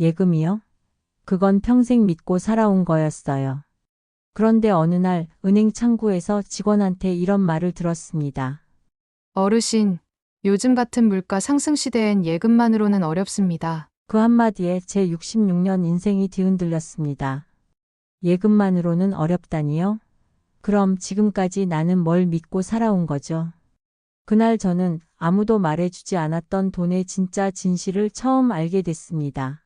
예금이요? 그건 평생 믿고 살아온 거였어요. 그런데 어느 날 은행 창구에서 직원한테 이런 말을 들었습니다. 어르신, 요즘 같은 물가 상승 시대엔 예금만으로는 어렵습니다. 그 한마디에 제 66년 인생이 뒤흔들렸습니다. 예금만으로는 어렵다니요? 그럼 지금까지 나는 뭘 믿고 살아온 거죠? 그날 저는 아무도 말해주지 않았던 돈의 진짜 진실을 처음 알게 됐습니다.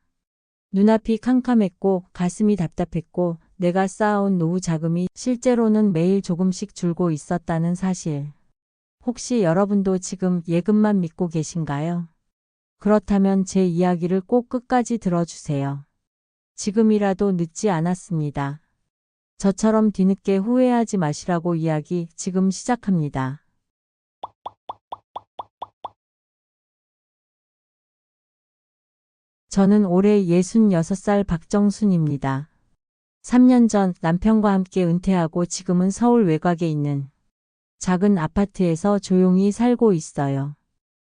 눈앞이 캄캄했고 가슴이 답답했고 내가 쌓아온 노후 자금이 실제로는 매일 조금씩 줄고 있었다는 사실. 혹시 여러분도 지금 예금만 믿고 계신가요? 그렇다면 제 이야기를 꼭 끝까지 들어주세요. 지금이라도 늦지 않았습니다. 저처럼 뒤늦게 후회하지 마시라고 이야기 지금 시작합니다. 저는 올해 66살 박정순입니다. 3년 전 남편과 함께 은퇴하고 지금은 서울 외곽에 있는 작은 아파트에서 조용히 살고 있어요.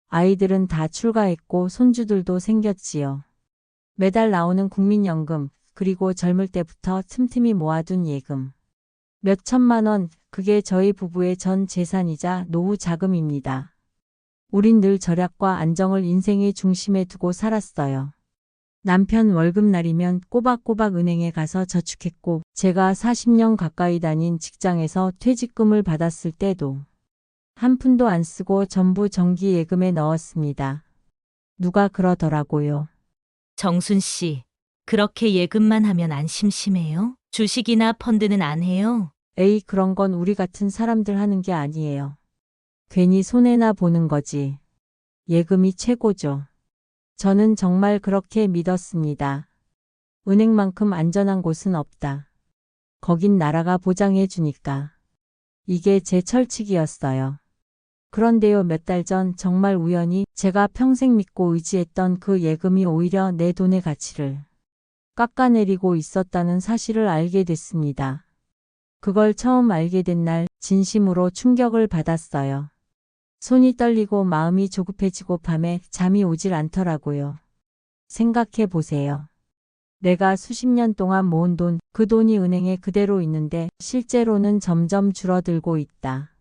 아이들은 다 출가했고 손주들도 생겼지요. 매달 나오는 국민연금, 그리고 젊을 때부터 틈틈이 모아둔 예금. 몇 천만 원, 그게 저희 부부의 전 재산이자 노후 자금입니다. 우린 늘 절약과 안정을 인생의 중심에 두고 살았어요. 남편 월급날이면 꼬박꼬박 은행에 가서 저축했고, 제가 40년 가까이 다닌 직장에서 퇴직금을 받았을 때도 한 푼도 안 쓰고 전부 정기 예금에 넣었습니다. 누가 그러더라고요. 정순 씨, 그렇게 예금만 하면 안 심심해요? 주식이나 펀드는 안 해요? 에이, 그런 건 우리 같은 사람들 하는 게 아니에요. 괜히 손해나 보는 거지. 예금이 최고죠. 저는 정말 그렇게 믿었습니다. 은행만큼 안전한 곳은 없다. 거긴 나라가 보장해 주니까. 이게 제 철칙이었어요. 그런데요, 몇 달 전 정말 우연히 제가 평생 믿고 의지했던 그 예금이 오히려 내 돈의 가치를 깎아내리고 있었다는 사실을 알게 됐습니다. 그걸 처음 알게 된 날 진심으로 충격을 받았어요. 손이 떨리고 마음이 조급해지고 밤에 잠이 오질 않더라고요. 생각해 보세요. 내가 수십 년 동안 모은 돈, 그 돈이 은행에 그대로 있는데 실제로는 점점 줄어들고 있다.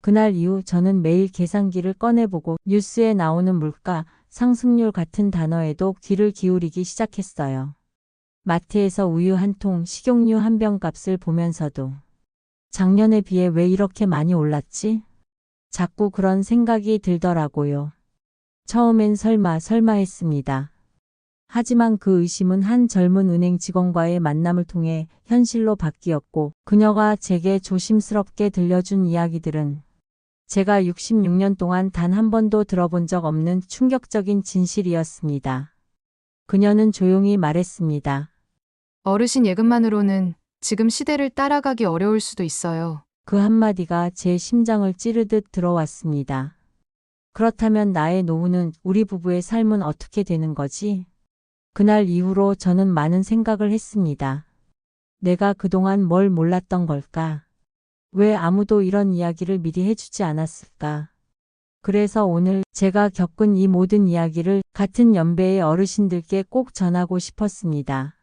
그날 이후 저는 매일 계산기를 꺼내보고 뉴스에 나오는 물가, 상승률 같은 단어에도 귀를 기울이기 시작했어요. 마트에서 우유 한 통, 식용유 한 병 값을 보면서도 작년에 비해 왜 이렇게 많이 올랐지? 자꾸 그런 생각이 들더라고요. 처음엔 설마 설마 했습니다. 하지만 그 의심은 한 젊은 은행 직원과의 만남을 통해 현실로 바뀌었고 그녀가 제게 조심스럽게 들려준 이야기들은 제가 66년 동안 단 한 번도 들어본 적 없는 충격적인 진실이었습니다. 그녀는 조용히 말했습니다. 어르신 예금만으로는 지금 시대를 따라가기 어려울 수도 있어요. 그 한마디가 제 심장을 찌르듯 들어왔습니다. 그렇다면 나의 노후는 우리 부부의 삶은 어떻게 되는 거지? 그날 이후로 저는 많은 생각을 했습니다. 내가 그동안 뭘 몰랐던 걸까? 왜 아무도 이런 이야기를 미리 해주지 않았을까? 그래서 오늘 제가 겪은 이 모든 이야기를 같은 연배의 어르신들께 꼭 전하고 싶었습니다.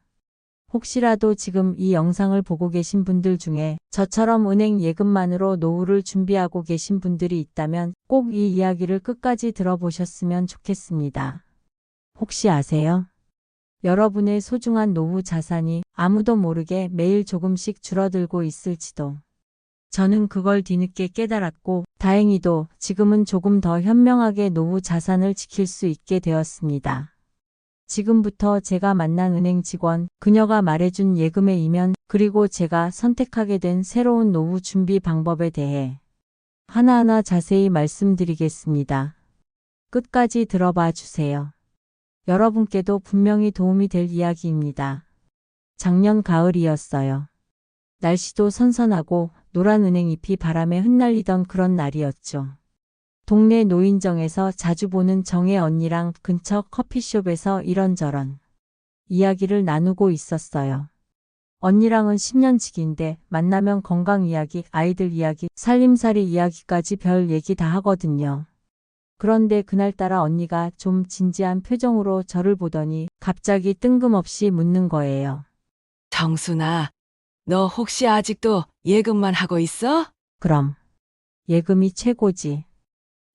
혹시라도 지금 이 영상을 보고 계신 분들 중에 저처럼 은행 예금만으로 노후를 준비하고 계신 분들이 있다면 꼭 이 이야기를 끝까지 들어보셨으면 좋겠습니다. 혹시 아세요? 여러분의 소중한 노후 자산이 아무도 모르게 매일 조금씩 줄어들고 있을지도. 저는 그걸 뒤늦게 깨달았고 다행히도 지금은 조금 더 현명하게 노후 자산을 지킬 수 있게 되었습니다. 지금부터 제가 만난 은행 직원, 그녀가 말해준 예금의 이면, 그리고 제가 선택하게 된 새로운 노후 준비 방법에 대해 하나하나 자세히 말씀드리겠습니다. 끝까지 들어봐 주세요. 여러분께도 분명히 도움이 될 이야기입니다. 작년 가을이었어요. 날씨도 선선하고 노란 은행잎이 바람에 흩날리던 그런 날이었죠. 동네 노인정에서 자주 보는 정혜 언니랑 근처 커피숍에서 이런저런 이야기를 나누고 있었어요. 언니랑은 10년 지기인데 만나면 건강 이야기, 아이들 이야기, 살림살이 이야기까지 별 얘기 다 하거든요. 그런데 그날따라 언니가 좀 진지한 표정으로 저를 보더니 갑자기 뜬금없이 묻는 거예요. 정순아, 너 혹시 아직도 예금만 하고 있어? 그럼. 예금이 최고지.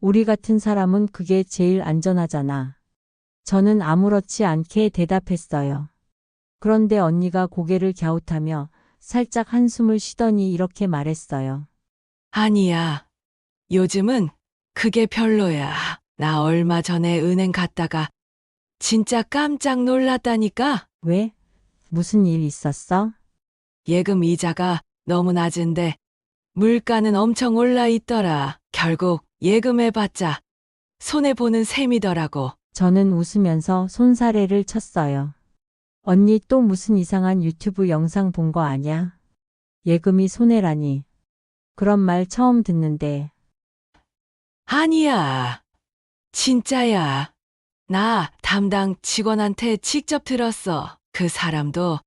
우리 같은 사람은 그게 제일 안전하잖아. 저는 아무렇지 않게 대답했어요. 그런데 언니가 고개를 갸웃하며 살짝 한숨을 쉬더니 이렇게 말했어요. 아니야. 요즘은 그게 별로야. 나 얼마 전에 은행 갔다가 진짜 깜짝 놀랐다니까? 왜? 무슨 일 있었어? 예금 이자가 너무 낮은데 물가는 엄청 올라 있더라. 결국 예금해봤자 손해보는 셈이더라고. 저는 웃으면서 손사래를 쳤어요. 언니 또 무슨 이상한 유튜브 영상 본 거 아냐? 예금이 손해라니. 그런 말 처음 듣는데 아니야. 진짜야. 나 담당 직원한테 직접 들었어. 그 사람도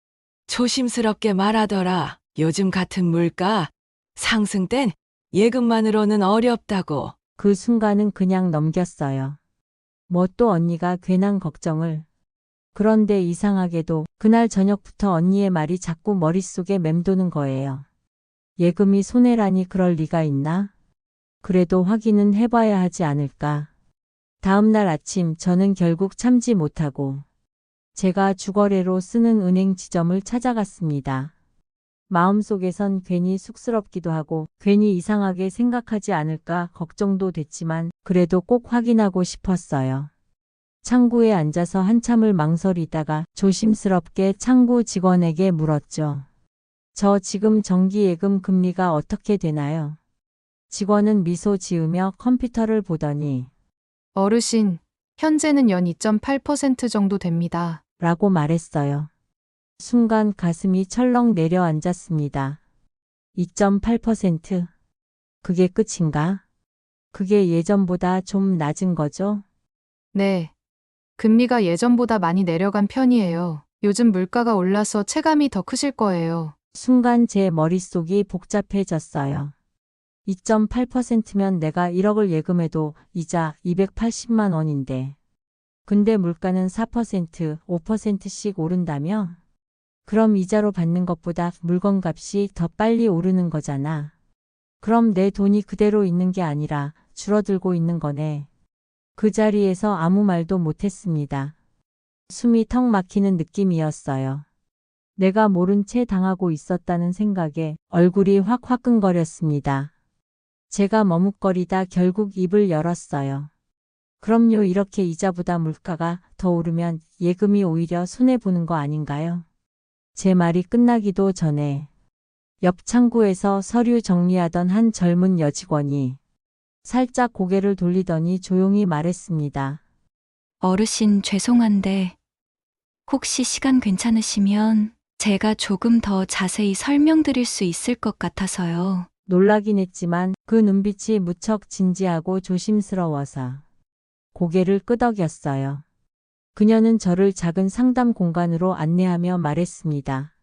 조심스럽게 말하더라. 요즘 같은 물가 상승 땐 예금만으로는 어렵다고. 그 순간은 그냥 넘겼어요. 뭐 또 언니가 괜한 걱정을. 그런데 이상하게도 그날 저녁부터 언니의 말이 자꾸 머릿속에 맴도는 거예요. 예금이 손해라니 그럴 리가 있나? 그래도 확인은 해봐야 하지 않을까. 다음날 아침 저는 결국 참지 못하고 제가 주거래로 쓰는 은행 지점을 찾아갔습니다. 마음속에선 괜히 쑥스럽기도 하고 괜히 이상하게 생각하지 않을까 걱정도 됐지만 그래도 꼭 확인하고 싶었어요. 창구에 앉아서 한참을 망설이다가 조심스럽게 창구 직원에게 물었죠. 저 지금 정기예금 금리가 어떻게 되나요? 직원은 미소 지으며 컴퓨터를 보더니 어르신, 현재는 연 2.8% 정도 됩니다. 라고 말했어요. 순간 가슴이 철렁 내려앉았습니다. 2.8%? 그게 끝인가? 그게 예전보다 좀 낮은 거죠? 네. 금리가 예전보다 많이 내려간 편이에요. 요즘 물가가 올라서 체감이 더 크실 거예요. 순간 제 머릿속이 복잡해졌어요. 2.8%면 내가 1억을 예금해도 이자 280만 원인데. 근데 물가는 4%, 5%씩 오른다며? 그럼 이자로 받는 것보다 물건 값이 더 빨리 오르는 거잖아. 그럼 내 돈이 그대로 있는 게 아니라 줄어들고 있는 거네. 그 자리에서 아무 말도 못했습니다. 숨이 턱 막히는 느낌이었어요. 내가 모른 채 당하고 있었다는 생각에 얼굴이 확 화끈거렸습니다. 제가 머뭇거리다 결국 입을 열었어요. 그럼요, 이렇게 이자보다 물가가 더 오르면 예금이 오히려 손해보는 거 아닌가요? 제 말이 끝나기도 전에 옆 창구에서 서류 정리하던 한 젊은 여직원이 살짝 고개를 돌리더니 조용히 말했습니다. 어르신 죄송한데 혹시 시간 괜찮으시면 제가 조금 더 자세히 설명드릴 수 있을 것 같아서요. 놀라긴 했지만 그 눈빛이 무척 진지하고 조심스러워서 고개를 끄덕였어요. 그녀는 저를 작은 상담 공간으로 안내하며 말했습니다.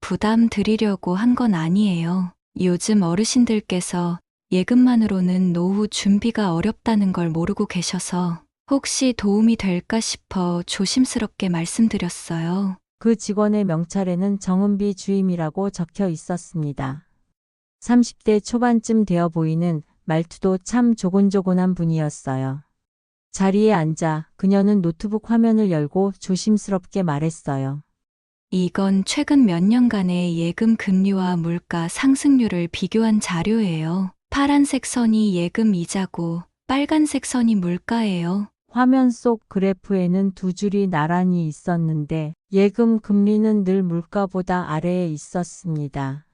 부담 드리려고 한 건 아니에요. 요즘 어르신들께서 예금만으로는 노후 준비가 어렵다는 걸 모르고 계셔서 혹시 도움이 될까 싶어 조심스럽게 말씀드렸어요. 그 직원의 명찰에는 정은비 주임이라고 적혀 있었습니다. 30대 초반쯤 되어 보이는 말투도 참 조곤조곤한 분이었어요. 자리에 앉아 그녀는 노트북 화면을 열고 조심스럽게 말했어요. 이건 최근 몇 년간의 예금 금리와 물가 상승률을 비교한 자료예요. 파란색 선이 예금 이자고 빨간색 선이 물가예요. 화면 속 그래프에는 두 줄이 나란히 있었는데 예금 금리는 늘 물가보다 아래에 있었습니다.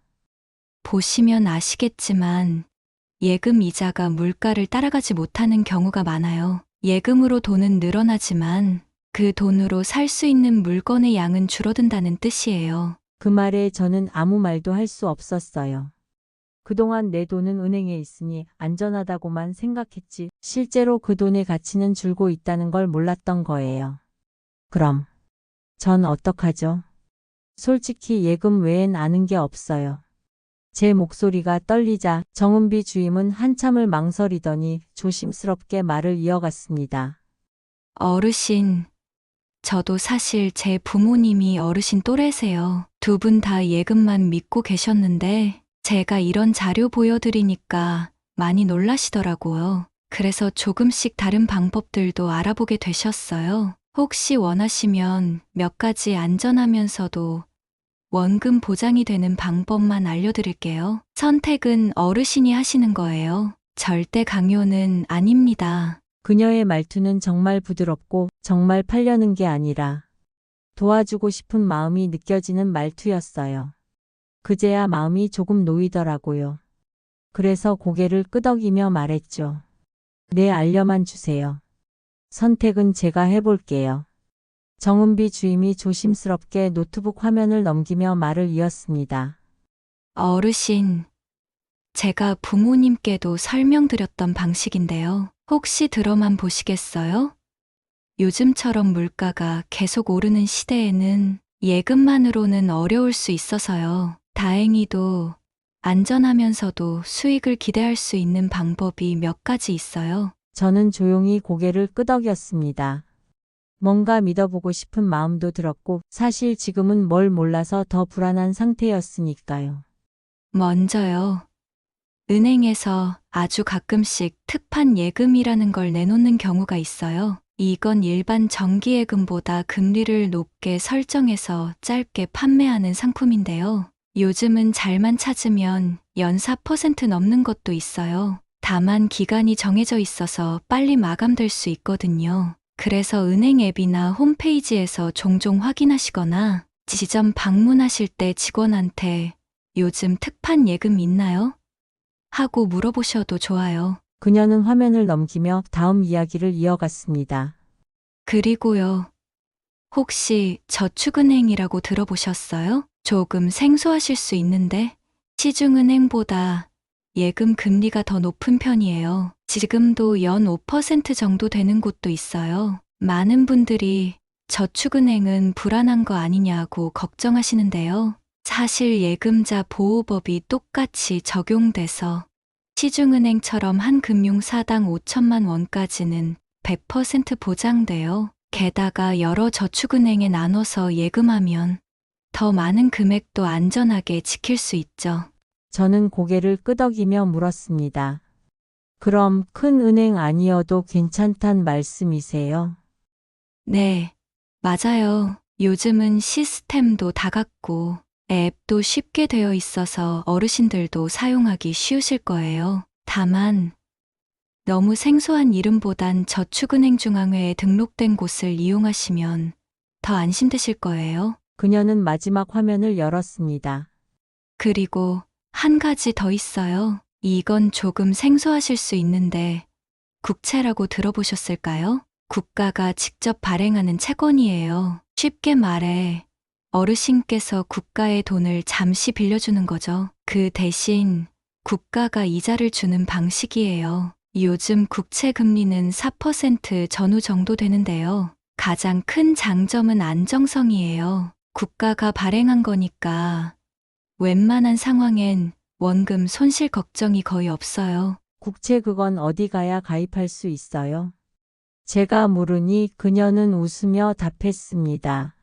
보시면 아시겠지만 예금 이자가 물가를 따라가지 못하는 경우가 많아요. 예금으로 돈은 늘어나지만 그 돈으로 살 수 있는 물건의 양은 줄어든다는 뜻이에요. 그 말에 저는 아무 말도 할 수 없었어요. 그동안 내 돈은 은행에 있으니 안전하다고만 생각했지 실제로 그 돈의 가치는 줄고 있다는 걸 몰랐던 거예요. 그럼 전 어떡하죠? 솔직히 예금 외엔 아는 게 없어요. 제 목소리가 떨리자 정은비 주임은 한참을 망설이더니 조심스럽게 말을 이어갔습니다. 어르신, 저도 사실 제 부모님이 어르신 또래세요. 두 분 다 예금만 믿고 계셨는데 제가 이런 자료 보여드리니까 많이 놀라시더라고요. 그래서 조금씩 다른 방법들도 알아보게 되셨어요. 혹시 원하시면 몇 가지 안전하면서도 원금 보장이 되는 방법만 알려드릴게요. 선택은 어르신이 하시는 거예요. 절대 강요는 아닙니다. 그녀의 말투는 정말 부드럽고 정말 팔려는 게 아니라 도와주고 싶은 마음이 느껴지는 말투였어요. 그제야 마음이 조금 놓이더라고요. 그래서 고개를 끄덕이며 말했죠. 네, 알려만 주세요. 선택은 제가 해볼게요. 정은비 주임이 조심스럽게 노트북 화면을 넘기며 말을 이었습니다. 어르신, 제가 부모님께도 설명드렸던 방식인데요. 혹시 들어만 보시겠어요? 요즘처럼 물가가 계속 오르는 시대에는 예금만으로는 어려울 수 있어서요. 다행히도 안전하면서도 수익을 기대할 수 있는 방법이 몇 가지 있어요. 저는 조용히 고개를 끄덕였습니다. 뭔가 믿어보고 싶은 마음도 들었고 사실 지금은 뭘 몰라서 더 불안한 상태였으니까요. 먼저요. 은행에서 아주 가끔씩 특판 예금이라는 걸 내놓는 경우가 있어요. 이건 일반 정기예금보다 금리를 높게 설정해서 짧게 판매하는 상품인데요. 요즘은 잘만 찾으면 연사 퍼센트 넘는 것도 있어요. 다만 기간이 정해져 있어서 빨리 마감될 수 있거든요. 그래서 은행 앱이나 홈페이지에서 종종 확인하시거나 지점 방문하실 때 직원한테 요즘 특판 예금 있나요? 하고 물어보셔도 좋아요. 그녀는 화면을 넘기며 다음 이야기를 이어갔습니다. 그리고요. 혹시 저축은행이라고 들어보셨어요? 조금 생소하실 수 있는데 시중은행보다 예금 금리가 더 높은 편이에요. 지금도 연 5% 정도 되는 곳도 있어요. 많은 분들이 저축은행은 불안한 거 아니냐고 걱정하시는데요. 사실 예금자 보호법이 똑같이 적용돼서 시중은행처럼 한 금융사당 5천만 원까지는 100% 보장돼요. 게다가 여러 저축은행에 나눠서 예금하면 더 많은 금액도 안전하게 지킬 수 있죠. 저는 고개를 끄덕이며 물었습니다. 그럼 큰 은행 아니어도 괜찮단 말씀이세요? 네, 맞아요. 요즘은 시스템도 다 같고 앱도 쉽게 되어 있어서 어르신들도 사용하기 쉬우실 거예요. 다만 너무 생소한 이름보단 저축은행 중앙회에 등록된 곳을 이용하시면 더 안심되실 거예요. 그녀는 마지막 화면을 열었습니다. 그리고 한 가지 더 있어요. 이건 조금 생소하실 수 있는데 국채라고 들어보셨을까요? 국가가 직접 발행하는 채권이에요. 쉽게 말해 어르신께서 국가의 돈을 잠시 빌려주는 거죠. 그 대신 국가가 이자를 주는 방식이에요. 요즘 국채 금리는 4% 전후 정도 되는데요. 가장 큰 장점은 안정성이에요. 국가가 발행한 거니까 웬만한 상황엔 원금 손실 걱정이 거의 없어요. 국채 그건 어디 가야 가입할 수 있어요? 제가 물으니 그녀는 웃으며 답했습니다.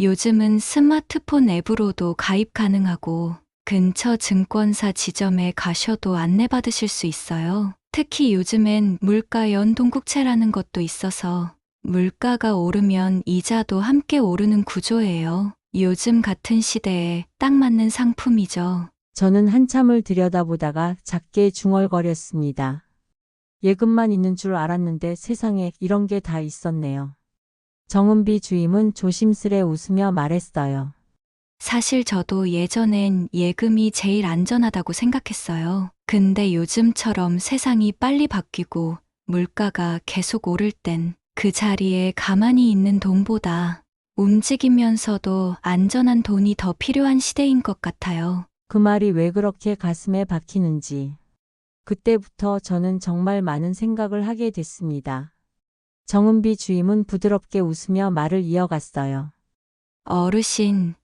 요즘은 스마트폰 앱으로도 가입 가능하고 근처 증권사 지점에 가셔도 안내받으실 수 있어요. 특히 요즘엔 물가 연동국채라는 것도 있어서 물가가 오르면 이자도 함께 오르는 구조예요. 요즘 같은 시대에 딱 맞는 상품이죠. 저는 한참을 들여다보다가 작게 중얼거렸습니다. 예금만 있는 줄 알았는데 세상에 이런 게 다 있었네요. 정은비 주임은 조심스레 웃으며 말했어요. 사실 저도 예전엔 예금이 제일 안전하다고 생각했어요. 근데 요즘처럼 세상이 빨리 바뀌고 물가가 계속 오를 땐 그 자리에 가만히 있는 돈보다 움직이면서도 안전한 돈이 더 필요한 시대인 것 같아요. 그 말이 왜 그렇게 가슴에 박히는지. 그때부터 저는 정말 많은 생각을 하게 됐습니다. 정은비 주임은 부드럽게 웃으며 말을 이어갔어요. 어르신,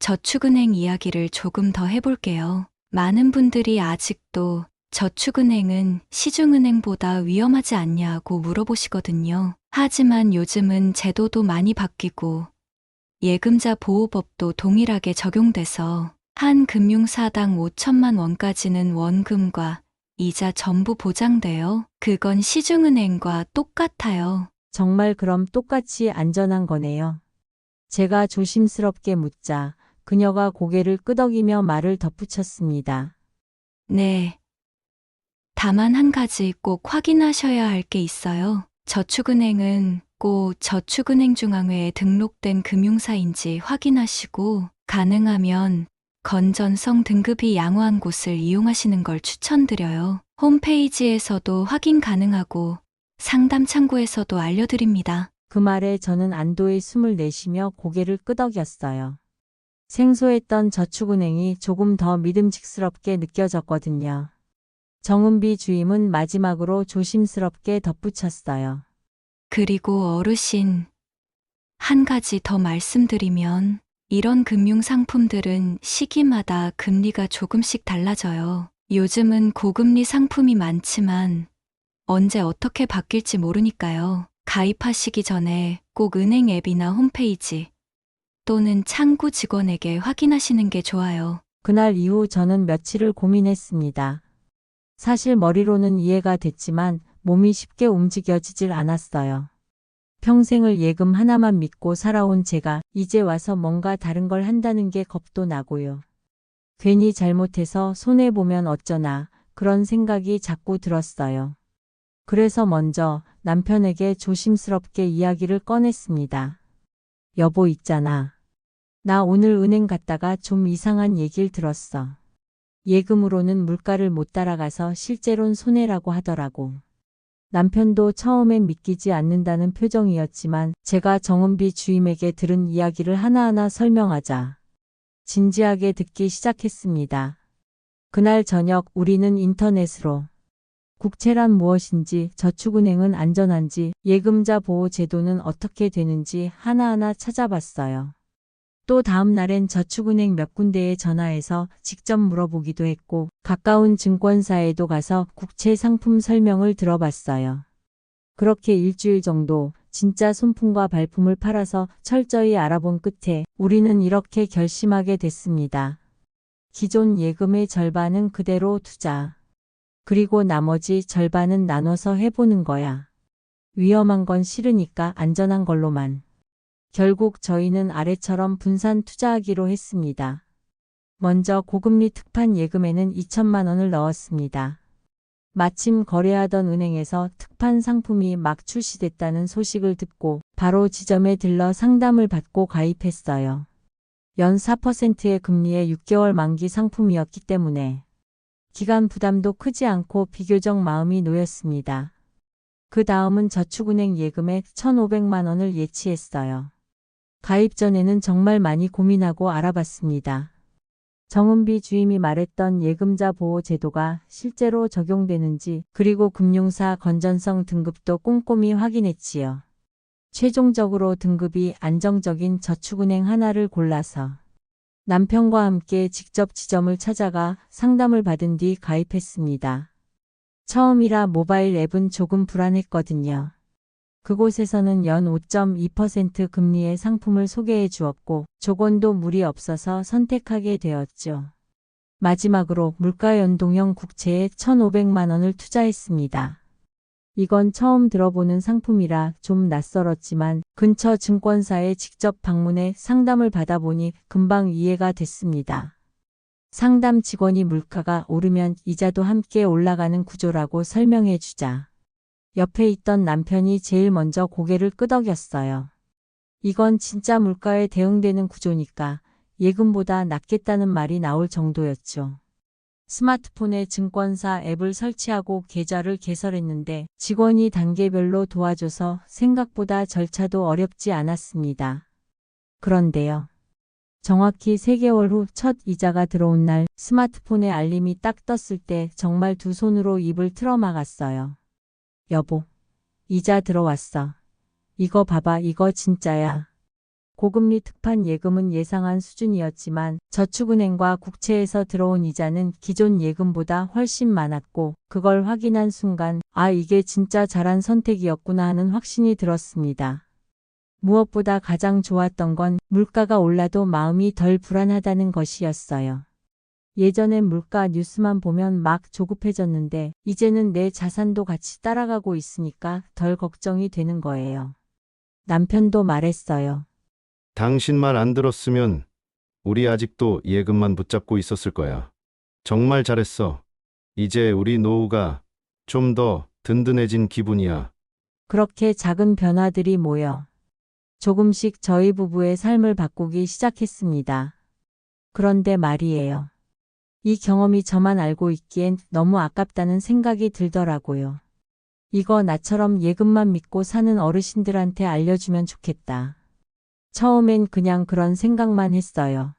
저축은행 이야기를 조금 더 해볼게요. 많은 분들이 아직도 저축은행은 시중은행보다 위험하지 않냐고 물어보시거든요. 하지만 요즘은 제도도 많이 바뀌고 예금자 보호법도 동일하게 적용돼서 한 금융사당 5천만 원까지는 원금과 이자 전부 보장돼요. 그건 시중은행과 똑같아요. 정말 그럼 똑같이 안전한 거네요. 제가 조심스럽게 묻자 그녀가 고개를 끄덕이며 말을 덧붙였습니다. 네. 다만 한 가지 꼭 확인하셔야 할 게 있어요. 저축은행은 꼭 저축은행중앙회에 등록된 금융사인지 확인하시고 가능하면 건전성 등급이 양호한 곳을 이용하시는 걸 추천드려요. 홈페이지에서도 확인 가능하고 상담 창구에서도 알려드립니다. 그 말에 저는 안도의 숨을 내쉬며 고개를 끄덕였어요. 생소했던 저축은행이 조금 더 믿음직스럽게 느껴졌거든요. 정은비 주임은 마지막으로 조심스럽게 덧붙였어요. 그리고 어르신, 한 가지 더 말씀드리면, 이런 금융 상품들은 시기마다 금리가 조금씩 달라져요. 요즘은 고금리 상품이 많지만, 언제 어떻게 바뀔지 모르니까요. 가입하시기 전에 꼭 은행 앱이나 홈페이지, 또는 창구 직원에게 확인하시는 게 좋아요. 그날 이후 저는 며칠을 고민했습니다. 사실 머리로는 이해가 됐지만 몸이 쉽게 움직여지질 않았어요. 평생을 예금 하나만 믿고 살아온 제가 이제 와서 뭔가 다른 걸 한다는 게 겁도 나고요. 괜히 잘못해서 손해보면 어쩌나 그런 생각이 자꾸 들었어요. 그래서 먼저 남편에게 조심스럽게 이야기를 꺼냈습니다. 여보 있잖아. 나 오늘 은행 갔다가 좀 이상한 얘기를 들었어. 예금으로는 물가를 못 따라가서 실제론 손해라고 하더라고. 남편도 처음엔 믿기지 않는다는 표정이었지만 제가 정은비 주임에게 들은 이야기를 하나하나 설명하자 진지하게 듣기 시작했습니다. 그날 저녁 우리는 인터넷으로 국채란 무엇인지 저축은행은 안전한지 예금자 보호 제도는 어떻게 되는지 하나하나 찾아봤어요. 또 다음 날엔 저축은행 몇 군데에 전화해서 직접 물어보기도 했고 가까운 증권사에도 가서 국채 상품 설명을 들어봤어요. 그렇게 일주일 정도 진짜 손품과 발품을 팔아서 철저히 알아본 끝에 우리는 이렇게 결심하게 됐습니다. 기존 예금의 절반은 그대로 투자. 그리고 나머지 절반은 나눠서 해보는 거야. 위험한 건 싫으니까 안전한 걸로만. 결국 저희는 아래처럼 분산 투자하기로 했습니다. 먼저 고금리 특판 예금에는 2천만 원을 넣었습니다. 마침 거래하던 은행에서 특판 상품이 막 출시됐다는 소식을 듣고 바로 지점에 들러 상담을 받고 가입했어요. 연 4%의 금리의 6개월 만기 상품이었기 때문에 기간 부담도 크지 않고 비교적 마음이 놓였습니다. 그 다음은 저축은행 예금에 1,500만 원을 예치했어요. 가입 전에는 정말 많이 고민하고 알아봤습니다. 정은비 주임이 말했던 예금자 보호 제도가 실제로 적용되는지 그리고 금융사 건전성 등급도 꼼꼼히 확인했지요. 최종적으로 등급이 안정적인 저축은행 하나를 골라서 남편과 함께 직접 지점을 찾아가 상담을 받은 뒤 가입했습니다. 처음이라 모바일 앱은 조금 불안했거든요. 그곳에서는 연 5.2% 금리의 상품을 소개해 주었고 조건도 무리 없어서 선택하게 되었죠. 마지막으로 물가 연동형 국채에 1,500만 원을 투자했습니다. 이건 처음 들어보는 상품이라 좀 낯설었지만 근처 증권사에 직접 방문해 상담을 받아보니 금방 이해가 됐습니다. 상담 직원이 물가가 오르면 이자도 함께 올라가는 구조라고 설명해 주자. 옆에 있던 남편이 제일 먼저 고개를 끄덕였어요. 이건 진짜 물가에 대응되는 구조니까 예금보다 낫겠다는 말이 나올 정도였죠. 스마트폰에 증권사 앱을 설치하고 계좌를 개설했는데 직원이 단계별로 도와줘서 생각보다 절차도 어렵지 않았습니다. 그런데요. 정확히 3개월 후 첫 이자가 들어온 날 스마트폰에 알림이 딱 떴을 때 정말 두 손으로 입을 틀어막았어요. 여보, 이자 들어왔어. 이거 봐봐, 이거 진짜야. 고금리 특판 예금은 예상한 수준이었지만 저축은행과 국채에서 들어온 이자는 기존 예금보다 훨씬 많았고 그걸 확인한 순간 아 이게 진짜 잘한 선택이었구나 하는 확신이 들었습니다. 무엇보다 가장 좋았던 건 물가가 올라도 마음이 덜 불안하다는 것이었어요. 예전엔 물가 뉴스만 보면 막 조급해졌는데 이제는 내 자산도 같이 따라가고 있으니까 덜 걱정이 되는 거예요. 남편도 말했어요. 당신 말 안 들었으면 우리 아직도 예금만 붙잡고 있었을 거야. 정말 잘했어. 이제 우리 노후가 좀 더 든든해진 기분이야. 그렇게 작은 변화들이 모여 조금씩 저희 부부의 삶을 바꾸기 시작했습니다. 그런데 말이에요. 이 경험이 저만 알고 있기엔 너무 아깝다는 생각이 들더라고요. 이거 나처럼 예금만 믿고 사는 어르신들한테 알려주면 좋겠다. 처음엔 그냥 그런 생각만 했어요.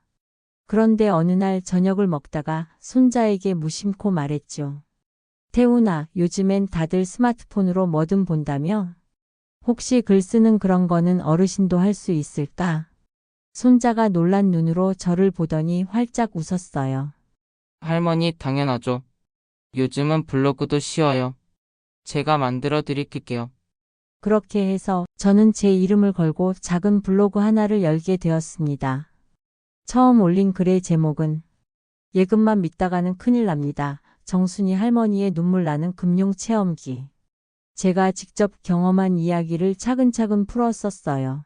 그런데 어느 날 저녁을 먹다가 손자에게 무심코 말했죠. 태훈아, 요즘엔 다들 스마트폰으로 뭐든 본다며? 혹시 글 쓰는 그런 거는 어르신도 할 수 있을까? 손자가 놀란 눈으로 저를 보더니 활짝 웃었어요. 할머니, 당연하죠. 요즘은 블로그도 쉬워요. 제가 만들어 드릴게요. 그렇게 해서 저는 제 이름을 걸고 작은 블로그 하나를 열게 되었습니다. 처음 올린 글의 제목은 예금만 믿다가는 큰일 납니다. 정순이 할머니의 눈물 나는 금융 체험기. 제가 직접 경험한 이야기를 차근차근 풀어 썼어요.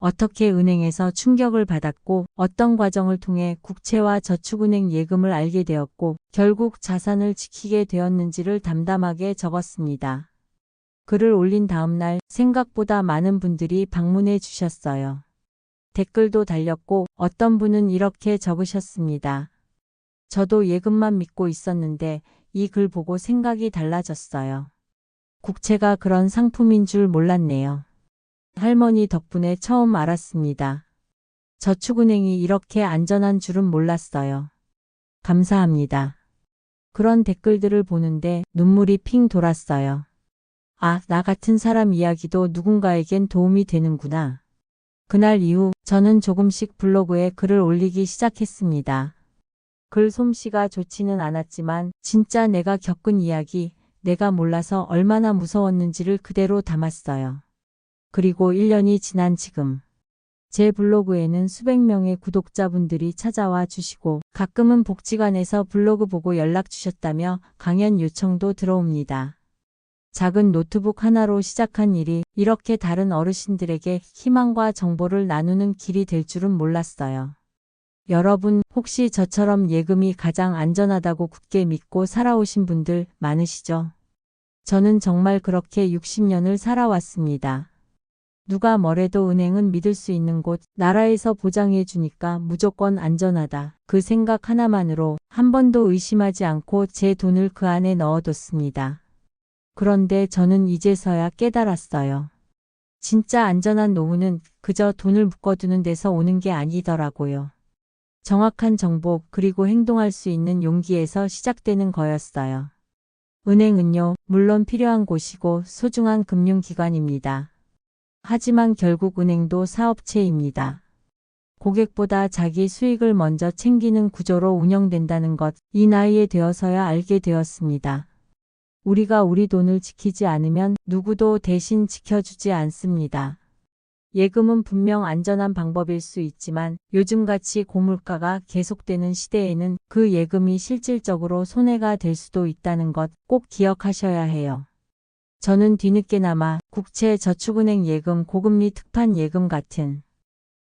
어떻게 은행에서 충격을 받았고 어떤 과정을 통해 국채와 저축은행 예금을 알게 되었고 결국 자산을 지키게 되었는지를 담담하게 적었습니다. 글을 올린 다음 날 생각보다 많은 분들이 방문해 주셨어요. 댓글도 달렸고 어떤 분은 이렇게 적으셨습니다. 저도 예금만 믿고 있었는데 이 글 보고 생각이 달라졌어요. 국채가 그런 상품인 줄 몰랐네요. 할머니 덕분에 처음 알았습니다. 저축은행이 이렇게 안전한 줄은 몰랐어요. 감사합니다. 그런 댓글들을 보는데 눈물이 핑 돌았어요. 아, 나 같은 사람 이야기도 누군가에겐 도움이 되는구나. 그날 이후 저는 조금씩 블로그에 글을 올리기 시작했습니다. 글 솜씨가 좋지는 않았지만 진짜 내가 겪은 이야기, 내가 몰라서 얼마나 무서웠는지를 그대로 담았어요. 그리고 1년이 지난 지금 제 블로그에는 수백 명의 구독자분들이 찾아와 주시고 가끔은 복지관에서 블로그 보고 연락 주셨다며 강연 요청도 들어옵니다. 작은 노트북 하나로 시작한 일이 이렇게 다른 어르신들에게 희망과 정보를 나누는 길이 될 줄은 몰랐어요. 여러분 혹시 저처럼 예금이 가장 안전하다고 굳게 믿고 살아오신 분들 많으시죠? 저는 정말 그렇게 60년을 살아왔습니다. 누가 뭐래도 은행은 믿을 수 있는 곳, 나라에서 보장해 주니까 무조건 안전하다. 그 생각 하나만으로 한 번도 의심하지 않고 제 돈을 그 안에 넣어뒀습니다. 그런데 저는 이제서야 깨달았어요. 진짜 안전한 노후는 그저 돈을 묶어두는 데서 오는 게 아니더라고요. 정확한 정보 그리고 행동할 수 있는 용기에서 시작되는 거였어요. 은행은요, 물론 필요한 곳이고 소중한 금융기관입니다. 하지만 결국 은행도 사업체입니다. 고객보다 자기 수익을 먼저 챙기는 구조로 운영된다는 것, 이 나이에 되어서야 알게 되었습니다. 우리가 우리 돈을 지키지 않으면 누구도 대신 지켜주지 않습니다. 예금은 분명 안전한 방법일 수 있지만 요즘같이 고물가가 계속되는 시대에는 그 예금이 실질적으로 손해가 될 수도 있다는 것 꼭 기억하셔야 해요. 저는 뒤늦게나마 국채 저축은행 예금 고금리 특판 예금 같은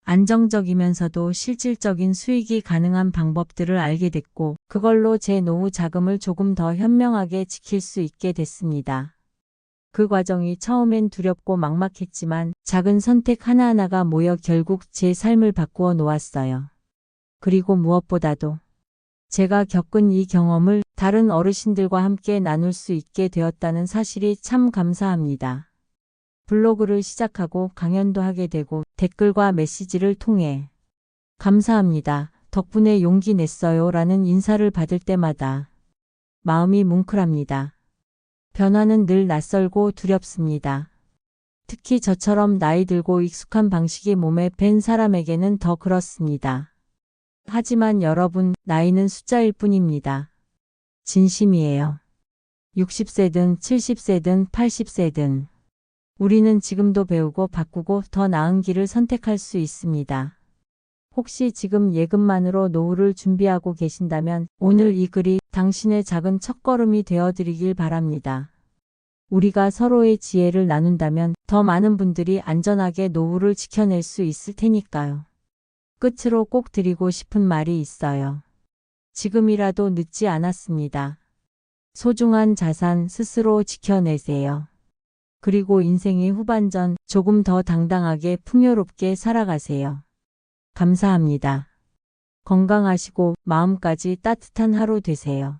안정적이면서도 실질적인 수익이 가능한 방법들을 알게 됐고 그걸로 제 노후 자금을 조금 더 현명하게 지킬 수 있게 됐습니다. 그 과정이 처음엔 두렵고 막막했지만 작은 선택 하나하나가 모여 결국 제 삶을 바꾸어 놓았어요. 그리고 무엇보다도 제가 겪은 이 경험을 다른 어르신들과 함께 나눌 수 있게 되었다는 사실이 참 감사합니다. 블로그를 시작하고 강연도 하게 되고 댓글과 메시지를 통해 감사합니다. 덕분에 용기 냈어요. 라는 인사를 받을 때마다 마음이 뭉클합니다. 변화는 늘 낯설고 두렵습니다. 특히 저처럼 나이 들고 익숙한 방식이 몸에 밴 사람에게는 더 그렇습니다. 하지만 여러분, 나이는 숫자일 뿐입니다. 진심이에요. 60세든 70세든 80세든 우리는 지금도 배우고 바꾸고 더 나은 길을 선택할 수 있습니다. 혹시 지금 예금만으로 노후를 준비하고 계신다면 오늘 이 글이 당신의 작은 첫걸음이 되어드리길 바랍니다. 우리가 서로의 지혜를 나눈다면 더 많은 분들이 안전하게 노후를 지켜낼 수 있을 테니까요. 끝으로 꼭 드리고 싶은 말이 있어요. 지금이라도 늦지 않았습니다. 소중한 자산 스스로 지켜내세요. 그리고 인생의 후반전 조금 더 당당하게 풍요롭게 살아가세요. 감사합니다. 건강하시고 마음까지 따뜻한 하루 되세요.